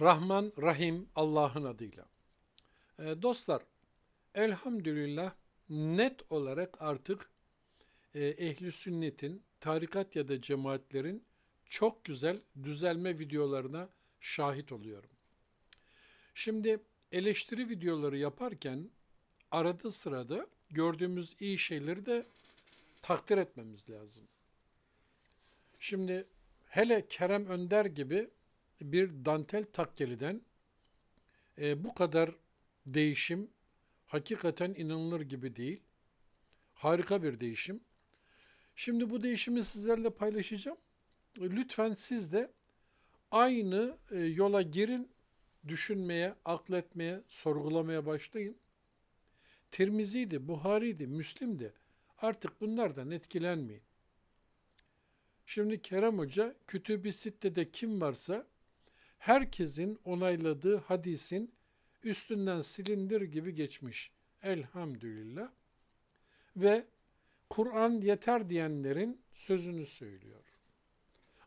Rahman, Rahim Allah'ın adıyla. E, dostlar, elhamdülillah net olarak artık e, ehli sünnetin, tarikat ya da cemaatlerin çok güzel düzelme videolarına şahit oluyorum. Şimdi eleştiri videoları yaparken arada sırada gördüğümüz iyi şeyleri de takdir etmemiz lazım. Şimdi hele Kerem Önder gibi bir dantel takkeliden e, bu kadar değişim hakikaten inanılır gibi değil. Harika bir değişim. Şimdi bu değişimi sizlerle paylaşacağım. E, Lütfen siz de aynı e, yola girin, düşünmeye, akletmeye, sorgulamaya başlayın. Tirmizi'ydi, Buhari'ydi, Müslim'di. Artık bunlardan etkilenmeyin. Şimdi Kerem Hoca Kütüb-i Sitte'de kim varsa herkesin onayladığı hadisin üstünden silindir gibi geçmiş. Elhamdülillah. Ve Kur'an yeter diyenlerin sözünü söylüyor.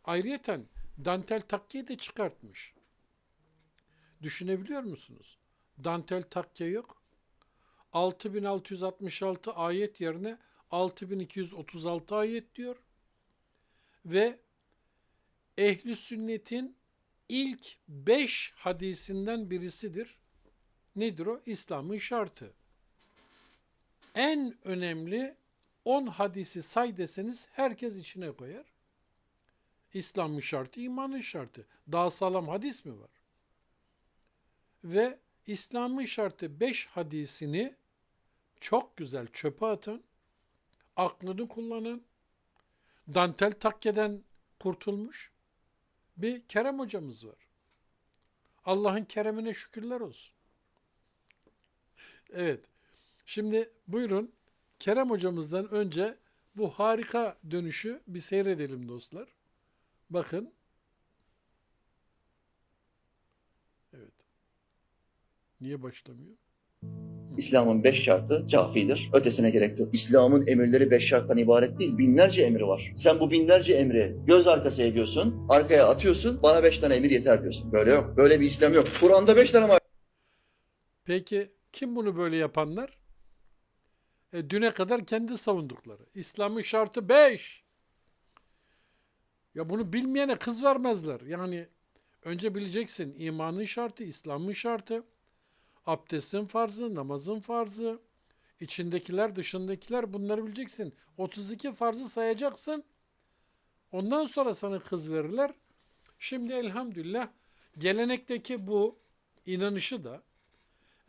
Ayrıyeten dantel takkiye de çıkartmış. Düşünebiliyor musunuz? Dantel takke yok. 6666 ayet yerine 6236 ayet diyor. Ve ehli sünnetin ilk beş hadisinden birisidir. Nedir o? İslam'ın şartı. En önemli 10 hadisi say deseniz herkes içine koyar. İslam'ın şartı, imanın şartı. Daha sağlam hadis mi var? Ve İslam'ın şartı 5 hadisini çok güzel çöpe atan, aklını kullanan, dantel takkeden kurtulmuş bir Kerem hocamız var. Allah'ın keremine şükürler olsun. Evet. Şimdi buyurun Kerem hocamızdan önce bu harika dönüşü bir seyredelim dostlar. Bakın. Evet. Niye başlamıyor? İslam'ın beş şartı kafidir. Ötesine gerek yok. İslam'ın emirleri beş şarttan ibaret değil. Binlerce emri var. Sen bu binlerce emri göz arkası ediyorsun, arkaya atıyorsun, bana beş tane emir yeter diyorsun. Böyle yok. Böyle bir İslam yok. Kur'an'da beş tane Peki kim bunu böyle yapanlar? E, düne kadar kendi savundukları. İslam'ın şartı 5. Ya bunu bilmeyene kız vermezler. Yani önce bileceksin imanın şartı, İslam'ın şartı, abdestin farzı, namazın farzı, içindekiler, dışındakiler bunları bileceksin. 32 farzı sayacaksın. Ondan sonra sana kız verirler. Şimdi elhamdülillah gelenekteki bu inanışı da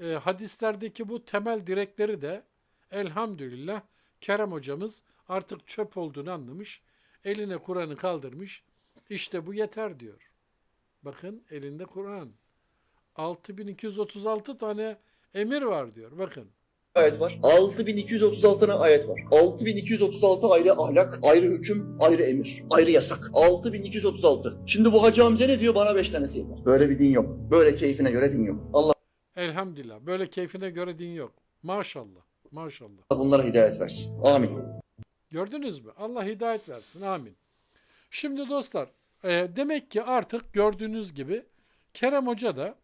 e, hadislerdeki bu temel direkleri de elhamdülillah Kerem hocamız artık çöp olduğunu anlamış. Eline Kur'an'ı kaldırmış. İşte bu yeter diyor. Bakın elinde Kur'an. 6236 tane emir var diyor. Bakın. ayet var. 6236 tane ayet var. 6236 ayrı ahlak, ayrı hüküm, ayrı emir, ayrı yasak. 6236. Şimdi bu hacı amca ne diyor? Bana beş tanesi yeter. Böyle bir din yok. Böyle keyfine göre din yok. Allah Elhamdülillah. Böyle keyfine göre din yok. Maşallah. Maşallah. bunlara hidayet versin. Amin. Gördünüz mü? Allah hidayet versin. Amin. Şimdi dostlar, e, demek ki artık gördüğünüz gibi Kerem Hoca da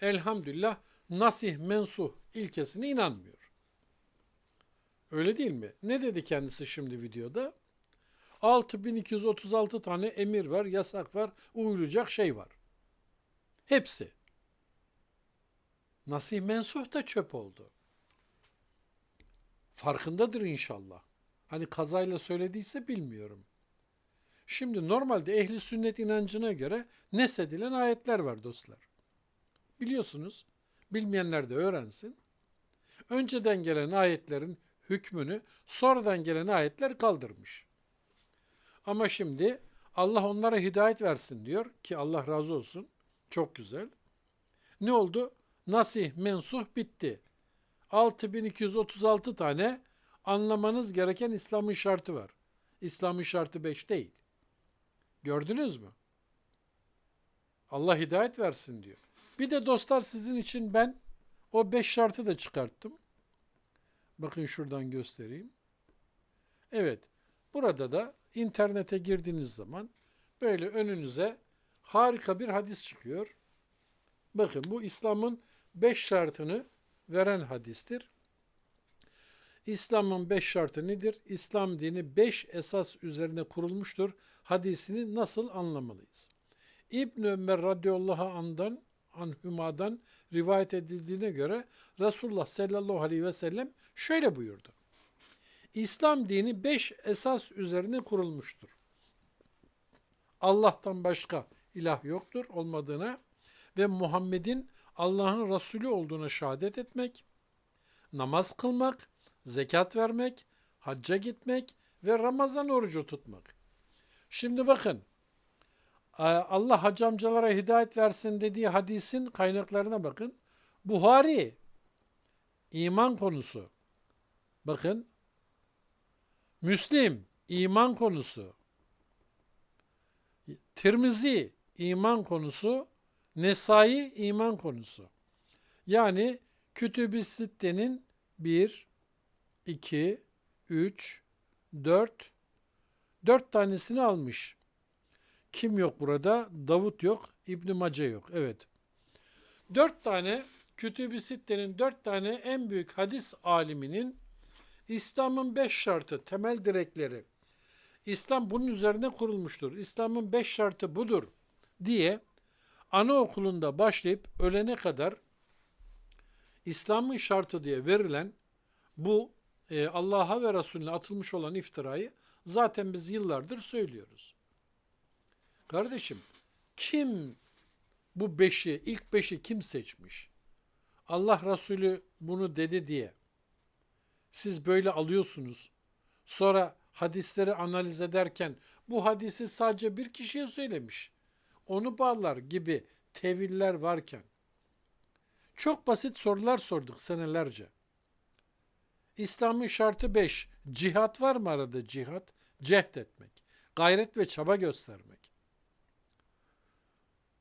elhamdülillah nasih mensuh ilkesine inanmıyor. Öyle değil mi? Ne dedi kendisi şimdi videoda? 6236 tane emir var, yasak var, uyulacak şey var. Hepsi. Nasih mensuh da çöp oldu. Farkındadır inşallah. Hani kazayla söylediyse bilmiyorum. Şimdi normalde ehli sünnet inancına göre nesedilen ayetler var dostlar. Biliyorsunuz, bilmeyenler de öğrensin. Önceden gelen ayetlerin hükmünü sonradan gelen ayetler kaldırmış. Ama şimdi Allah onlara hidayet versin diyor ki Allah razı olsun. Çok güzel. Ne oldu? Nasih mensuh bitti. 6236 tane anlamanız gereken İslam'ın şartı var. İslam'ın şartı 5 değil. Gördünüz mü? Allah hidayet versin diyor. Bir de dostlar sizin için ben o 5 şartı da çıkarttım. Bakın şuradan göstereyim. Evet. Burada da internete girdiğiniz zaman böyle önünüze harika bir hadis çıkıyor. Bakın bu İslam'ın beş şartını veren hadistir. İslam'ın beş şartı nedir? İslam dini beş esas üzerine kurulmuştur. Hadisini nasıl anlamalıyız? İbn Ömer radıyallahu andan anhümadan rivayet edildiğine göre Resulullah sallallahu aleyhi ve sellem şöyle buyurdu. İslam dini beş esas üzerine kurulmuştur. Allah'tan başka ilah yoktur olmadığına ve Muhammed'in Allah'ın Resulü olduğuna şehadet etmek, namaz kılmak, zekat vermek, hacca gitmek ve Ramazan orucu tutmak. Şimdi bakın, Allah hacı amcalara hidayet versin dediği hadisin kaynaklarına bakın. Buhari, iman konusu. Bakın, Müslim, iman konusu. Tirmizi, iman konusu. Nesai, iman konusu. Yani Kütüb-i Sitte'nin 1, 2, 3, 4, 4 tanesini almış. Kim yok burada? Davut yok, İbn Mace yok. Evet. 4 tane Kütüb-i Sitte'nin 4 tane en büyük hadis aliminin İslam'ın 5 şartı, temel direkleri. İslam bunun üzerine kurulmuştur. İslam'ın 5 şartı budur diye anaokulunda başlayıp ölene kadar İslam'ın şartı diye verilen bu e, Allah'a ve Resulüne atılmış olan iftirayı zaten biz yıllardır söylüyoruz. Kardeşim kim bu beşi, ilk beşi kim seçmiş? Allah Resulü bunu dedi diye. Siz böyle alıyorsunuz. Sonra hadisleri analiz ederken bu hadisi sadece bir kişiye söylemiş. Onu bağlar gibi teviller varken. Çok basit sorular sorduk senelerce. İslam'ın şartı 5. Cihat var mı arada cihat? Cehd etmek. Gayret ve çaba göstermek.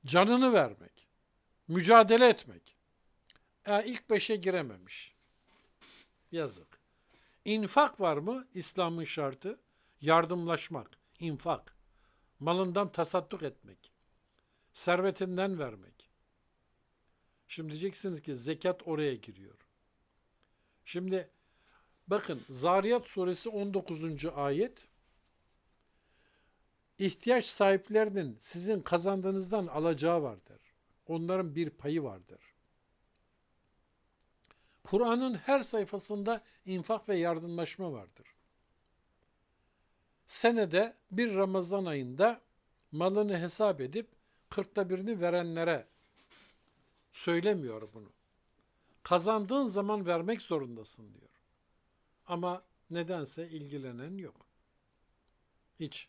Canını vermek. Mücadele etmek. E, ilk beşe girememiş. Yazık. İnfak var mı? İslam'ın şartı. Yardımlaşmak. infak. Malından tasadduk etmek. Servetinden vermek. Şimdi diyeceksiniz ki zekat oraya giriyor. Şimdi bakın Zariyat suresi 19. ayet ihtiyaç sahiplerinin sizin kazandığınızdan alacağı vardır. Onların bir payı vardır. Kur'an'ın her sayfasında infak ve yardımlaşma vardır. Senede bir Ramazan ayında malını hesap edip kırkta birini verenlere söylemiyor bunu. Kazandığın zaman vermek zorundasın diyor. Ama nedense ilgilenen yok. Hiç.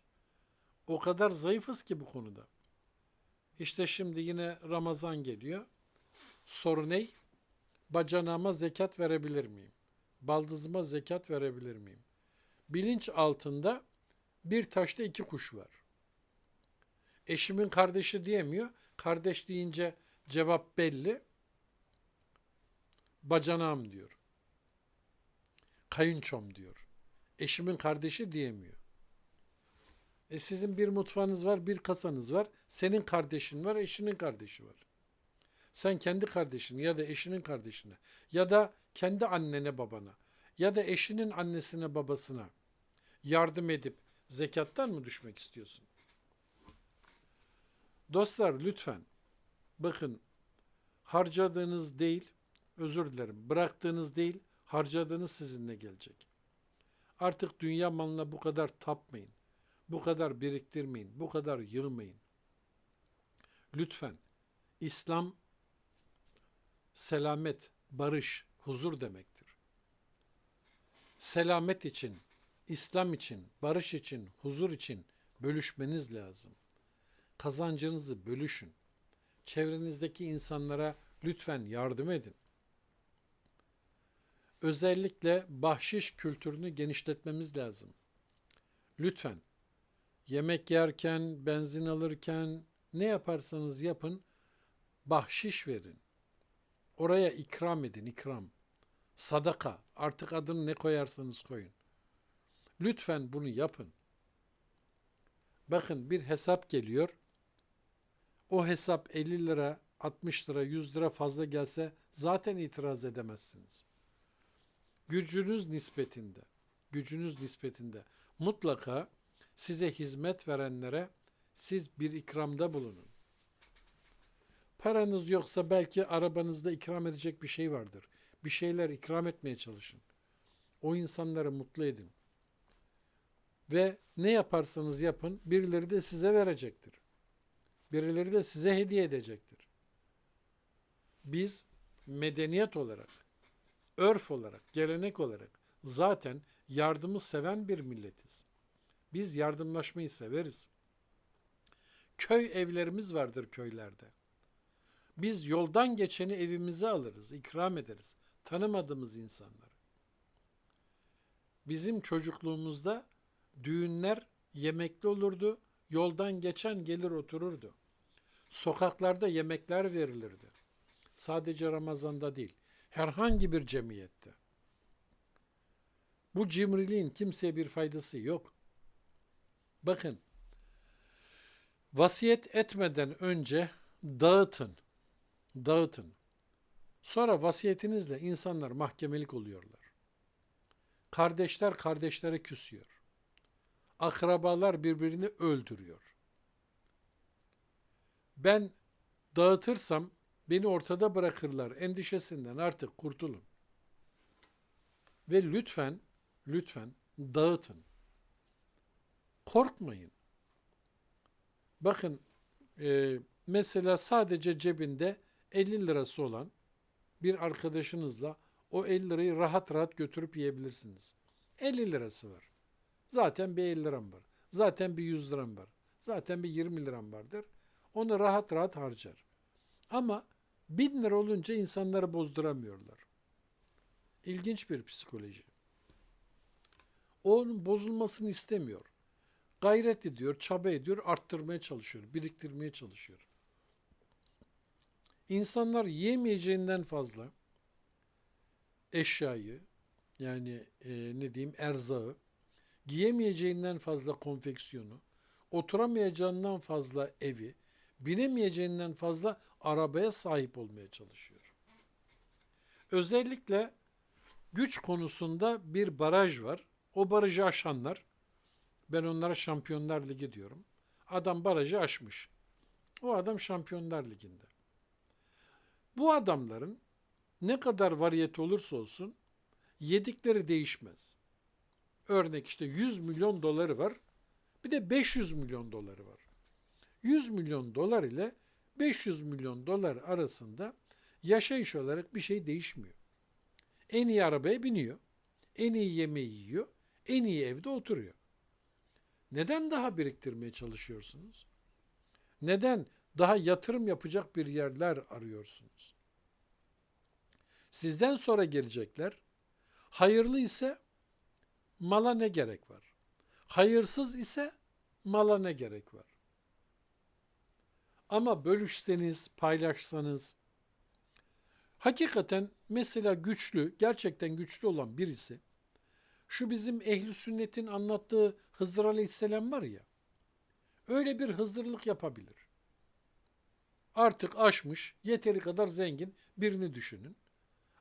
O kadar zayıfız ki bu konuda. İşte şimdi yine Ramazan geliyor. Soru ne? Bacanağıma zekat verebilir miyim? Baldızıma zekat verebilir miyim? Bilinç altında bir taşta iki kuş var. Eşimin kardeşi diyemiyor. Kardeş deyince cevap belli. Bacanağım diyor. Kayınçom diyor. Eşimin kardeşi diyemiyor. E sizin bir mutfağınız var, bir kasanız var. Senin kardeşin var, eşinin kardeşi var. Sen kendi kardeşine ya da eşinin kardeşine ya da kendi annene babana ya da eşinin annesine babasına yardım edip zekattan mı düşmek istiyorsun? Dostlar lütfen bakın harcadığınız değil, özür dilerim, bıraktığınız değil, harcadığınız sizinle gelecek. Artık dünya malına bu kadar tapmayın. Bu kadar biriktirmeyin. Bu kadar yığmayın. Lütfen İslam selamet, barış, huzur demektir. Selamet için, İslam için, barış için, huzur için bölüşmeniz lazım. Kazancınızı bölüşün. Çevrenizdeki insanlara lütfen yardım edin. Özellikle bahşiş kültürünü genişletmemiz lazım. Lütfen yemek yerken, benzin alırken ne yaparsanız yapın bahşiş verin. Oraya ikram edin, ikram. Sadaka, artık adını ne koyarsanız koyun. Lütfen bunu yapın. Bakın bir hesap geliyor. O hesap 50 lira 60 lira 100 lira fazla gelse zaten itiraz edemezsiniz. Gücünüz nispetinde, gücünüz nispetinde mutlaka size hizmet verenlere siz bir ikramda bulunun. Paranız yoksa belki arabanızda ikram edecek bir şey vardır. Bir şeyler ikram etmeye çalışın. O insanları mutlu edin. Ve ne yaparsanız yapın birileri de size verecektir. Birileri de size hediye edecektir. Biz medeniyet olarak, örf olarak, gelenek olarak zaten yardımı seven bir milletiz. Biz yardımlaşmayı severiz. Köy evlerimiz vardır köylerde. Biz yoldan geçeni evimize alırız, ikram ederiz. Tanımadığımız insanları. Bizim çocukluğumuzda düğünler yemekli olurdu. Yoldan geçen gelir otururdu. Sokaklarda yemekler verilirdi. Sadece Ramazan'da değil, herhangi bir cemiyette. Bu cimriliğin kimseye bir faydası yok. Bakın, vasiyet etmeden önce dağıtın. Dağıtın. Sonra vasiyetinizle insanlar mahkemelik oluyorlar. Kardeşler kardeşlere küsüyor. Akrabalar birbirini öldürüyor. Ben dağıtırsam beni ortada bırakırlar endişesinden artık kurtulun. Ve lütfen, lütfen dağıtın. Korkmayın. Bakın e, mesela sadece cebinde 50 lirası olan bir arkadaşınızla o 50 lirayı rahat rahat götürüp yiyebilirsiniz. 50 lirası var. Zaten bir 50 liram var. Zaten bir 100 liram var. Zaten bir 20 liram vardır. Onu rahat rahat harcar. Ama 1000 lira olunca insanları bozduramıyorlar. İlginç bir psikoloji. Onun bozulmasını istemiyor. Gayret ediyor, çaba ediyor, arttırmaya çalışıyor, biriktirmeye çalışıyor. İnsanlar yiyemeyeceğinden fazla eşyayı yani e, ne diyeyim erzağı, giyemeyeceğinden fazla konfeksiyonu, oturamayacağından fazla evi, binemeyeceğinden fazla arabaya sahip olmaya çalışıyor. Özellikle güç konusunda bir baraj var. O barajı aşanlar, ben onlara Şampiyonlar Ligi diyorum. Adam barajı aşmış. O adam Şampiyonlar Ligi'nde. Bu adamların ne kadar variyeti olursa olsun yedikleri değişmez. Örnek işte 100 milyon doları var. Bir de 500 milyon doları var. 100 milyon dolar ile 500 milyon dolar arasında yaşayış olarak bir şey değişmiyor. En iyi arabaya biniyor. En iyi yemeği yiyor. En iyi evde oturuyor. Neden daha biriktirmeye çalışıyorsunuz? Neden daha yatırım yapacak bir yerler arıyorsunuz? Sizden sonra gelecekler hayırlı ise mala ne gerek var? Hayırsız ise mala ne gerek var? Ama bölüşseniz, paylaşsanız, hakikaten mesela güçlü, gerçekten güçlü olan birisi, şu bizim ehli sünnetin anlattığı Hızır Aleyhisselam var ya, öyle bir hızırlık yapabilir. Artık aşmış, yeteri kadar zengin birini düşünün.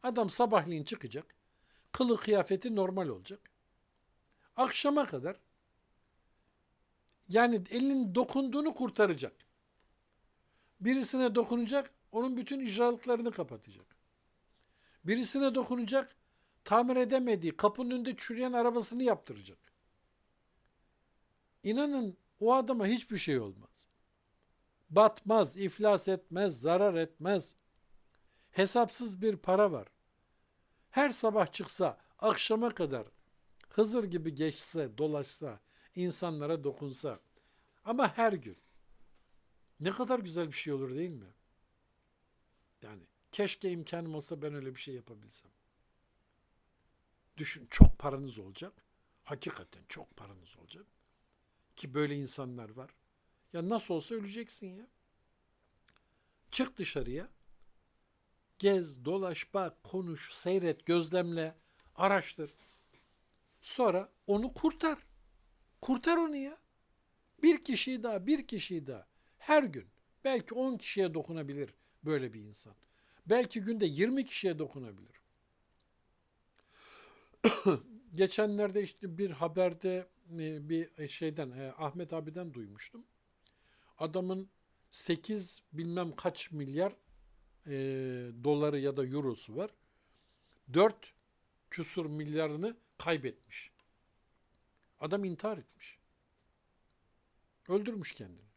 Adam sabahleyin çıkacak, kılı kıyafeti normal olacak. Akşama kadar yani elinin dokunduğunu kurtaracak. Birisine dokunacak, onun bütün icralıklarını kapatacak. Birisine dokunacak, tamir edemediği, kapının önünde çürüyen arabasını yaptıracak. İnanın o adama hiçbir şey olmaz. Batmaz, iflas etmez, zarar etmez. Hesapsız bir para var. Her sabah çıksa, akşama kadar Hızır gibi geçse, dolaşsa, insanlara dokunsa ama her gün ne kadar güzel bir şey olur değil mi? Yani keşke imkanım olsa ben öyle bir şey yapabilsem. Düşün çok paranız olacak. Hakikaten çok paranız olacak. Ki böyle insanlar var. Ya nasıl olsa öleceksin ya. Çık dışarıya. Gez, dolaş, bak, konuş, seyret, gözlemle, araştır. Sonra onu kurtar. Kurtar onu ya. Bir kişiyi daha, bir kişiyi daha. Her gün belki 10 kişiye dokunabilir böyle bir insan. Belki günde 20 kişiye dokunabilir. Geçenlerde işte bir haberde e, bir şeyden e, Ahmet abiden duymuştum. Adamın 8 bilmem kaç milyar e, doları ya da eurosu var. 4 küsur milyarını kaybetmiş. Adam intihar etmiş. Öldürmüş kendini.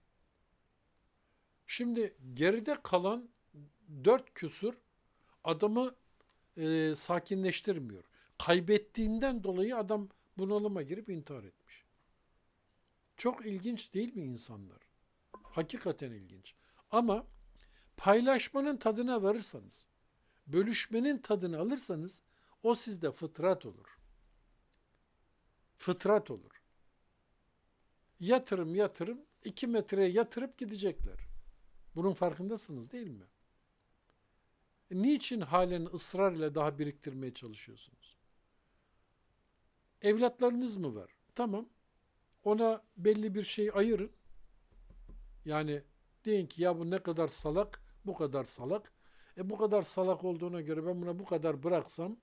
Şimdi geride kalan 4 küsur adamı e, sakinleştirmiyor. Kaybettiğinden dolayı adam bunalıma girip intihar etmiş. Çok ilginç değil mi insanlar? Hakikaten ilginç. Ama paylaşmanın tadına varırsanız, bölüşmenin tadını alırsanız o sizde fıtrat olur. Fıtrat olur. Yatırım yatırım, iki metreye yatırıp gidecekler. Bunun farkındasınız değil mi? Niçin halen ısrar ile daha biriktirmeye çalışıyorsunuz? Evlatlarınız mı var? Tamam. Ona belli bir şey ayırın. Yani deyin ki ya bu ne kadar salak, bu kadar salak. E bu kadar salak olduğuna göre ben buna bu kadar bıraksam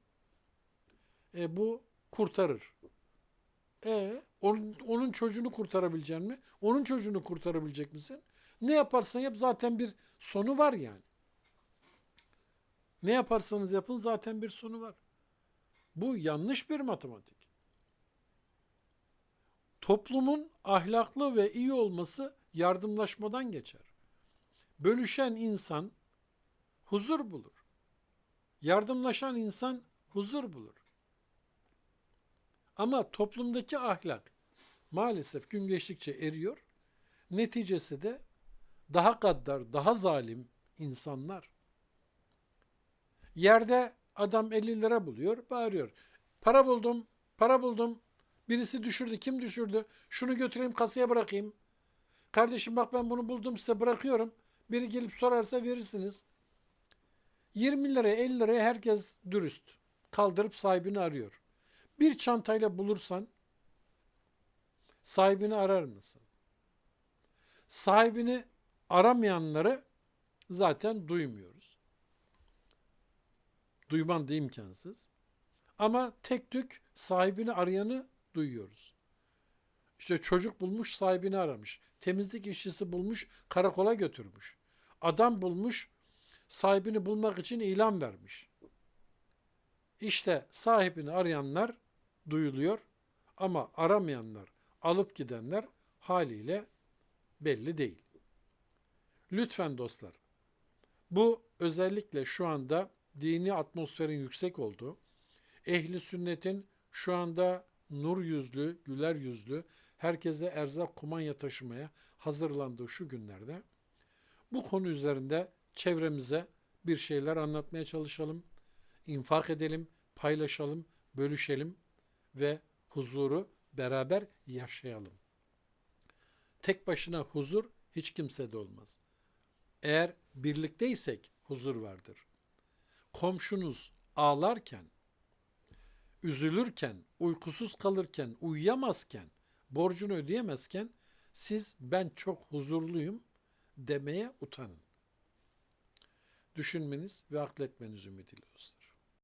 e bu kurtarır. E onun, onun çocuğunu kurtarabilecek mi? Onun çocuğunu kurtarabilecek misin? Ne yaparsan yap zaten bir sonu var yani. Ne yaparsanız yapın zaten bir sonu var. Bu yanlış bir matematik. Toplumun ahlaklı ve iyi olması yardımlaşmadan geçer. Bölüşen insan huzur bulur. Yardımlaşan insan huzur bulur. Ama toplumdaki ahlak maalesef gün geçtikçe eriyor. Neticesi de daha gaddar, daha zalim insanlar. Yerde adam 50 lira buluyor, bağırıyor. Para buldum, para buldum. Birisi düşürdü. Kim düşürdü? Şunu götüreyim kasaya bırakayım. Kardeşim bak ben bunu buldum size bırakıyorum. Biri gelip sorarsa verirsiniz. 20 liraya 50 liraya herkes dürüst. Kaldırıp sahibini arıyor. Bir çantayla bulursan sahibini arar mısın? Sahibini aramayanları zaten duymuyoruz. Duyman da imkansız. Ama tek tük sahibini arayanı duyuyoruz. İşte çocuk bulmuş sahibini aramış. Temizlik işçisi bulmuş karakola götürmüş. Adam bulmuş sahibini bulmak için ilan vermiş. İşte sahibini arayanlar duyuluyor ama aramayanlar, alıp gidenler haliyle belli değil. Lütfen dostlar, bu özellikle şu anda dini atmosferin yüksek olduğu, ehli sünnetin şu anda nur yüzlü, güler yüzlü, herkese erzak kumanya taşımaya hazırlandığı şu günlerde bu konu üzerinde çevremize bir şeyler anlatmaya çalışalım, infak edelim, paylaşalım, bölüşelim ve huzuru beraber yaşayalım. Tek başına huzur hiç kimsede olmaz. Eğer birlikteysek huzur vardır. Komşunuz ağlarken, üzülürken, uykusuz kalırken, uyuyamazken, borcunu ödeyemezken siz ben çok huzurluyum demeye utanın. Düşünmeniz ve akletmeniz ümidiyle dostlar.